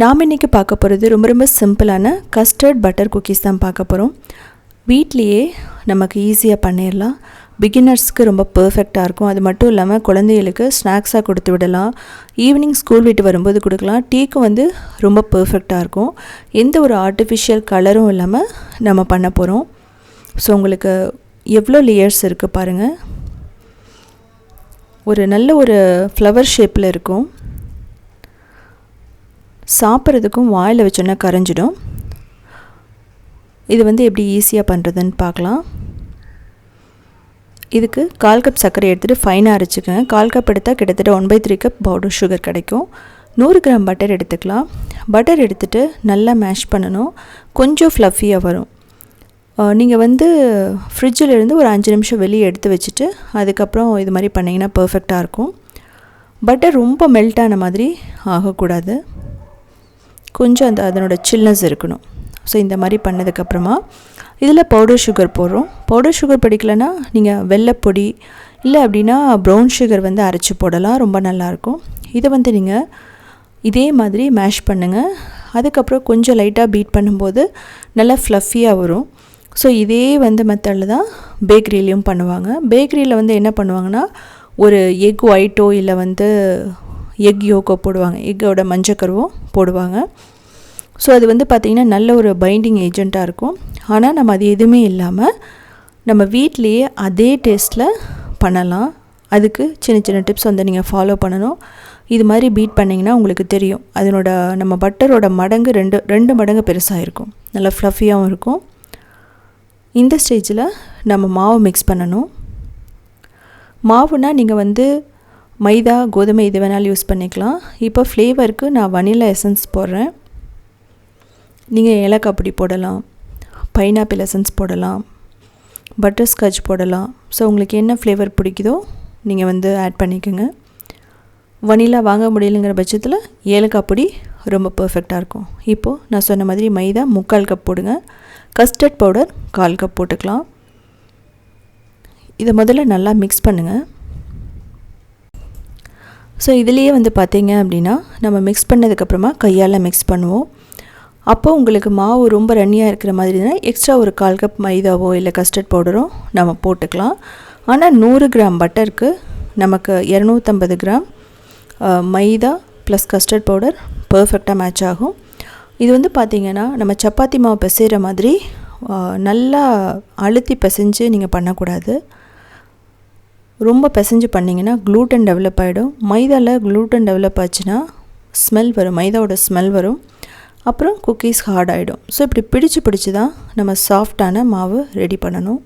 நாம் இன்றைக்கி பார்க்க போகிறது ரொம்ப ரொம்ப சிம்பிளான கஸ்டர்ட் பட்டர் குக்கீஸ் தான் பார்க்க போகிறோம் வீட்லேயே நமக்கு ஈஸியாக பண்ணிடலாம். பிகினர்ஸ்க்கு ரொம்ப பர்ஃபெக்டாக இருக்கும். அது மட்டும் இல்லாமல் குழந்தைகளுக்கு ஸ்நாக்ஸாக கொடுத்து விடலாம். ஈவினிங் ஸ்கூல் விட்டு வரும்போது கொடுக்கலாம். டீக்கும் வந்து ரொம்ப பர்ஃபெக்டாக இருக்கும். எந்த ஒரு ஆர்டிஃபிஷியல் கலரும் இல்லாமல் நம்ம பண்ண போகிறோம் ஸோ உங்களுக்கு எவ்வளோ லேயர்ஸ் இருக்குது பாருங்கள் ஒரு நல்ல ஒரு ஃப்ளவர் ஷேப்பில் இருக்கும். சாப்பிட்றதுக்கும் வாயில் வச்சோன்னா கரைஞ்சிடும். இது வந்து எப்படி ஈஸியாக பண்ணுறதுன்னு பார்க்கலாம். இதுக்கு கால் கப் சர்க்கரை எடுத்துகிட்டு ஃபைனாக அரைச்சிக்கங்க. கால் கப் எடுத்தால் கிட்டத்தட்ட one by three cup powder sugar கிடைக்கும். நூறு கிராம் பட்டர் எடுத்துக்கலாம். பட்டர் எடுத்துகிட்டு நல்லா மேஷ் பண்ணணும். கொஞ்சம் ஃப்ளஃபியாக வரும். நீங்கள் வந்து ஃப்ரிட்ஜில் இருந்து ஒரு அஞ்சு நிமிஷம் வெளியே எடுத்து வச்சுட்டு அதுக்கப்புறம் இது மாதிரி பண்ணிங்கன்னா பர்ஃபெக்டாக இருக்கும். பட்டர் ரொம்ப மெல்ட் ஆன மாதிரி ஆகக்கூடாது. கொஞ்சம் அந்த அதனோட சில்னஸ் இருக்கணும். ஸோ இந்த மாதிரி பண்ணதுக்கப்புறமா இதில் பவுடர் சுகர் போடுறோம். பவுடர் சுகர் பிடிக்கலன்னா நீங்கள் வெள்ளைப்பொடி இல்லை அப்படின்னா ப்ரௌன் சுகர் வந்து அரைச்சி போடலாம். ரொம்ப நல்லாயிருக்கும் இதை வந்து நீங்கள் இதே மாதிரி மேஷ் பண்ணுங்கள் அதுக்கப்புறம் கொஞ்சம் லைட்டாக பீட் பண்ணும்போது நல்லா ஃப்ளஃபியாக வரும். ஸோ இதே வந்து மெத்தடில் தான் பேக்கரியிலையும் பண்ணுவாங்க. பேக்கரியில் வந்து என்ன பண்ணுவாங்கன்னா ஒரு எக் ஒயிட்டோ இல்லை வந்து எக் யோக்கோ போடுவாங்க. எக்கோட மஞ்சக்கருவும் போடுவாங்க. ஸோ அது வந்து பார்த்திங்கன்னா நல்ல ஒரு பைண்டிங் ஏஜெண்ட்டாக இருக்கும். ஆனால் நம்ம அது எதுவுமே இல்லாமல் நம்ம வீட்லேயே அதே டேஸ்ட்டில் பண்ணலாம். அதுக்கு சின்ன சின்ன டிப்ஸ் வந்து நீங்கள் ஃபாலோ பண்ணணும். இது மாதிரி பீட் பண்ணிங்கன்னா உங்களுக்கு தெரியும். அதனோட நம்ம பட்டரோட மடங்கு ரெண்டு ரெண்டு மடங்கு பெருசாக இருக்கும் நல்லா ஃப்ளஃபியாகவும் இருக்கும். இந்த ஸ்டேஜில் நம்ம மாவு மிக்ஸ் பண்ணணும். மாவுனால் நீங்கள் வந்து மைதா கோதுமை எது வேணாலும் யூஸ் பண்ணிக்கலாம். இப்போ ஃப்ளேவருக்கு நான் வனிலா எசன்ஸ் போடுறேன். நீங்கள் ஏலக்காய் பொடி போடலாம். பைனாப்பிள் எசன்ஸ் போடலாம். பட்டர் ஸ்காட்ச் போடலாம். ஸோ உங்களுக்கு என்ன ஃப்ளேவர் பிடிக்குதோ நீங்கள் வந்து ஆட் பண்ணிக்கோங்க. வனிலா வாங்க முடியலைங்கிற பட்சத்தில் ஏலக்காய் பொடி ரொம்ப பர்ஃபெக்டாக இருக்கும். இப்போது நான் சொன்ன மாதிரி மைதா முக்கால் கப் போடுங்க. கஸ்டர்ட் பவுடர் கால் கப் போட்டுக்கலாம். இதை முதல்ல நல்லா மிக்ஸ் பண்ணுங்கள் ஸோ இதுலேயே வந்து பார்த்தீங்க அப்படின்னா நம்ம மிக்ஸ் பண்ணதுக்கப்புறமா கையால் மிக்ஸ் பண்ணுவோம். அப்போ உங்களுக்கு மாவு ரொம்ப ரன்னியாக இருக்கிற மாதிரி இருந்தால் எக்ஸ்ட்ரா ஒரு கால் கப் மைதாவோ இல்லை கஸ்டர்ட் பவுடரோ நம்ம போட்டுக்கலாம். ஆனால் நூறு கிராம் பட்டருக்கு நமக்கு இரநூத்தம்பது gram maida plus custard powder பர்ஃபெக்டாக மேட்ச் ஆகும். இது வந்து பார்த்திங்கன்னா நம்ம சப்பாத்தி மாவு பிசைகிற மாதிரி நல்லா அழுத்தி பிசைஞ்சு நீங்கள் பண்ணக்கூடாது. ரொம்ப பிசைஞ்சு பண்ணிங்கன்னா க்ளூட்டன் டெவலப் ஆகிடும் மைதாவில் க்ளூட்டன் டெவலப் ஆச்சுன்னா ஸ்மெல் வரும். மைதாவோட ஸ்மெல் வரும். அப்புறம் குக்கீஸ் ஹார்ட் ஆகிடும் ஸோ இப்படி பிடிச்சு பிடிச்சி தான் நம்ம சாஃப்டான மாவு ரெடி பண்ணணும்.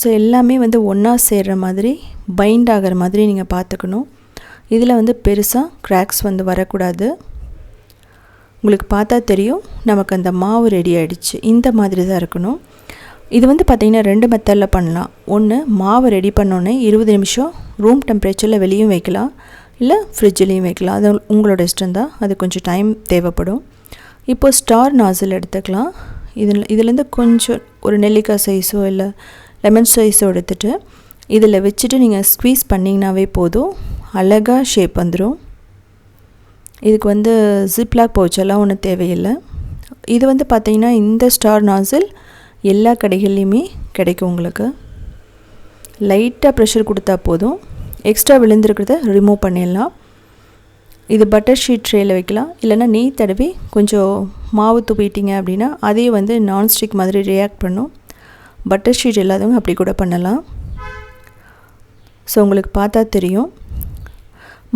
ஸோ எல்லாமே வந்து ஒன்றா சேர்கிற மாதிரி பைண்ட் ஆகிற மாதிரி நீங்கள் பார்த்துக்கணும். இதில் வந்து பெருசாக க்ராக்ஸ் வந்து வரக்கூடாது. உங்களுக்கு பார்த்தா தெரியும் நமக்கு அந்த மாவு ரெடி ஆகிடுச்சு இந்த மாதிரி தான் இருக்கணும். இது வந்து பார்த்திங்கன்னா ரெண்டு மெத்தடில் பண்ணலாம். ஒன்று மாவு ரெடி பண்ணோன்னே இருபது நிமிஷம் ரூம் டெம்பரேச்சரில் வெளியும் வைக்கலாம். இல்லை ஃப்ரிட்ஜ்லேயும் வைக்கலாம். அது உங்களோட இஷ்டம் தான். அது கொஞ்சம் டைம் தேவைப்படும். இப்போது ஸ்டார் நாசில் எடுத்துக்கலாம். இதில் இதுலேருந்து கொஞ்சம் ஒரு நெல்லிக்காய் சைஸோ இல்லை லெமன் சைஸோ எடுத்துகிட்டு இதில் வச்சுட்டு நீங்கள் ஸ்க்வீஸ் பண்ணிங்கனாவே போதும். அழகாக ஷேப் வந்துடும் இதுக்கு வந்து ஜிப்லாக் பவுச்செல்லாம் ஒன்றும் தேவையில்லை. இது வந்து பார்த்திங்கன்னா இந்த ஸ்டார் நாசில் எல்லா கடைகள்லையுமே கிடைக்கும் உங்களுக்கு. லைட்டாக ப்ரெஷர் கொடுத்தா போதும். எக்ஸ்ட்ரா விழுந்திருக்கிறத ரிமூவ் பண்ணிடலாம். இது பட்டர் ஷீட் ட்ரேயில் வைக்கலாம். இல்லைனா நெய் தடவி கொஞ்சம் மாவு துப்பிட்டிங்க அப்படின்னா அதே வந்து நான்ஸ்டிக் மாதிரி ரியாக்ட் பண்ணும். பட்டர் ஷீட் இல்லாதவங்க அப்படி கூட பண்ணலாம். ஸோ உங்களுக்கு பார்த்தா தெரியும்.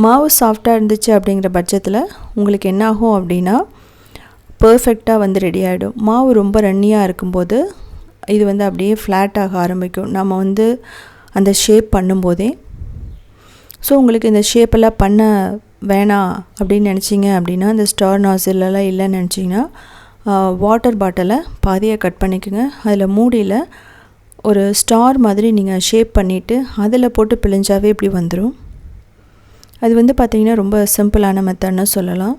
மாவு சாஃப்டாக இருந்துச்சு அப்படிங்கிற பட்சத்தில் உங்களுக்கு என்ன ஆகும் அப்படின்னா பர்ஃபெக்டாக வந்து ரெடி ஆகிடும் மாவு ரொம்ப ரன்னியாக இருக்கும்போது இது வந்து அப்படியே ஃப்ளாட்டாக ஆரம்பிக்கும். நம்ம வந்து அந்த ஷேப் பண்ணும்போதே. ஸோ உங்களுக்கு இந்த ஷேப்பெல்லாம் பண்ண வேணாம் அப்படின்னு நினச்சிங்க அப்படின்னா இந்த ஸ்டார் நாசிலெல்லாம் இல்லைன்னு நினச்சிங்கன்னா வாட்டர் பாட்டிலை பாதியாக கட் பண்ணிக்கோங்க. அதில் மூடியில் ஒரு ஸ்டார் மாதிரி நீங்கள் ஷேப் பண்ணிவிட்டு அதில் போட்டு பிழிஞ்சாவே இப்படி வந்துடும் அது வந்து பார்த்திங்கன்னா ரொம்ப சிம்பிளான மெத்தட்னு சொல்லலாம்.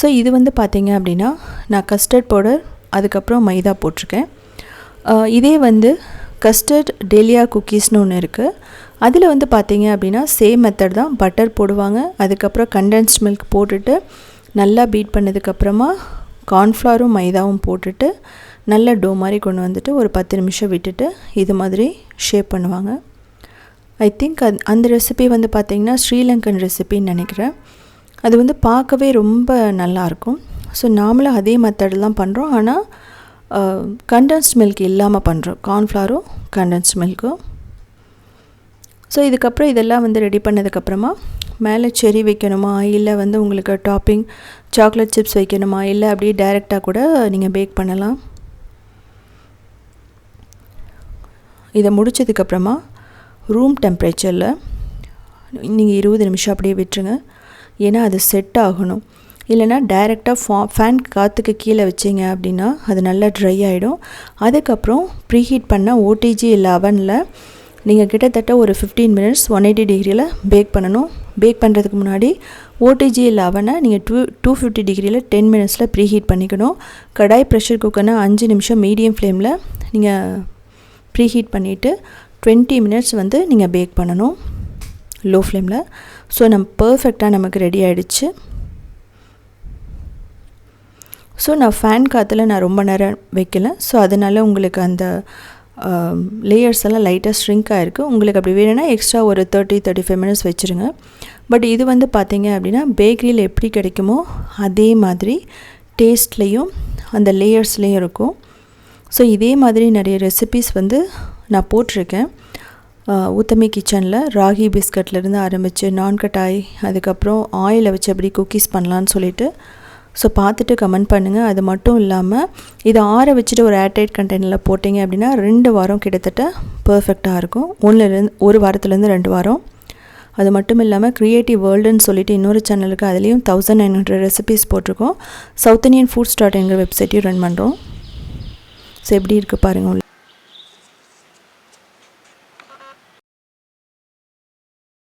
ஸோ இது வந்து பார்த்திங்க அப்படின்னா நான் கஸ்டர்ட் பவுடர் அதுக்கப்புறம் மைதா போட்டிருக்கேன். இதே வந்து கஸ்டர்ட் டெலியா குக்கீஸ்னு ஒன்று இருக்குது அதில் வந்து பார்த்திங்க அப்படின்னா சேம் மெத்தட் தான் பட்டர் போடுவாங்க. அதுக்கப்புறம் கண்டென்ஸ்ட் மில்க் போட்டுட்டு நல்லா பீட் பண்ணதுக்கப்புறமா கார்ன்ஃப்ளவரும் மைதாவும் போட்டுட்டு நல்ல டோ மாதிரி கொண்டு வந்துட்டு ஒரு பத்து நிமிஷம் விட்டுட்டு இது மாதிரி ஷேப் பண்ணுவாங்க. ஐ திங்க் அந் அந்த ரெசிபி வந்து பார்த்திங்கன்னா ஸ்ரீலங்கன் ரெசிபின்னு நினைக்கிறேன். அது வந்து பார்க்கவே ரொம்ப நல்லாயிருக்கும். ஸோ நாமளும் அதே மெத்தட் தான் பண்ணுறோம் ஆனால் கண்டென்ஸ்ட் மில்க் இல்லாமல் பண்ணுறோம் கார்ன்ஃப்ளவரும் கண்டென்ஸ்ட் மில்க்கும் ஸோ இதுக்கப்புறம் இதெல்லாம் வந்து ரெடி பண்ணதுக்கப்புறமா மேலே செரி வைக்கணுமா? இல்லை வந்து உங்களுக்கு டாப்பிங் சாக்லேட் சிப்ஸ் வைக்கணுமா? இல்லை அப்படியே டைரெக்டாக கூட நீங்கள் பேக் பண்ணலாம். இதை முடித்ததுக்கப்புறமா ரூம் டெம்ப்ரேச்சரில் நீங்கள் இருபது நிமிஷம் அப்படியே விட்டுருங்க. ஏன்னா அது செட் ஆகணும். இல்லைனா டைரெக்டாக ஃபா ஃபேன் காற்றுக்கு கீழே வச்சிங்க அப்படின்னா அது நல்லா ட்ரை ஆகிடும் அதுக்கப்புறம் ப்ரீஹீட் பண்ண ஓடிஜி இல்லை அவனில் நீங்கள் கிட்டத்தட்ட ஒரு ஃபிஃப்டீன் மினிட்ஸ் ஒன் எயிட்டி டிகிரியில் பேக் பண்ணணும். பேக் பண்ணுறதுக்கு முன்னாடி ஓடிஜி இல்லை அவனை நீங்கள் டூ டூ ஃபிஃப்டி டிகிரியில் டென் மினிட்ஸில் ப்ரீஹீட் பண்ணிக்கணும். கடாய் ப்ரெஷர் குக்கர்னால் அஞ்சு நிமிஷம் மீடியம் ஃப்ளேமில் நீங்கள் ப்ரீஹீட் பண்ணிவிட்டு டுவெண்ட்டி மினிட்ஸ் வந்து நீங்கள் பேக் பண்ணணும். லோ. ஃப்ளேமில் ஸோ நம்ம பர்ஃபெக்டாக நமக்கு ரெடி ஆகிடுச்சு ஸோ நான் ஃபேன் காற்றுல நான் ரொம்ப நேரம் வைக்கல. ஸோ அதனால் உங்களுக்கு அந்த லேயர்ஸ் எல்லாம் லைட்டாக ஸ்ட்ரிங்க் ஆகிருக்கு உங்களுக்கு அப்படி வேணும்னா எக்ஸ்ட்ரா ஒரு தேர்ட்டி தேர்ட்டி ஃபைவ் மினிட்ஸ் வச்சுருங்க. பட் இது வந்து பார்த்தீங்க அப்படின்னா பேக்கரியில் எப்படி கிடைக்குமோ அதே மாதிரி டேஸ்ட்லேயும் அந்த லேயர்ஸ்லேயும் இருக்கும். ஸோ இதே மாதிரி நிறைய ரெசிபீஸ் வந்து நான் போட்டிருக்கேன். ஊத்தமி கிச்சனில் ராகி பிஸ்கட்லேருந்து ஆரம்பித்து நான் கட்டாய் அதுக்கப்புறம் ஆயிலை வச்சு எப்படி குக்கீஸ் பண்ணலான்னு சொல்லிட்டு. ஸோ பார்த்துட்டு கமெண்ட் பண்ணுங்கள் அது மட்டும் இல்லாமல் இதை ஆற வச்சுட்டு ஒரு ஏர்டைட் கண்டெய்னரில் போட்டிங்க அப்படின்னா ரெண்டு வாரம் கிட்டத்தட்ட பர்ஃபெக்டாக இருக்கும். ஒன்றுலேருந்து ஒரு வாரத்துலேருந்து ரெண்டு வாரம். அது மட்டும் இல்லாமல் க்ரியேட்டிவ் வேர்ல்டுன்னு சொல்லிட்டு இன்னொரு சேனலுக்கு அதுலேயும் தௌசண்ட் நைன் ஹண்ட்ரட் ரெசிபீஸ் போட்டிருக்கோம். சவுத் இந்தியன் ஃபுட் ஸ்டார்ட் எங்கள் வெப்சைட்டையும் ரன் பண்ணுறோம் ஸோ எப்படி இருக்குது பாருங்கள்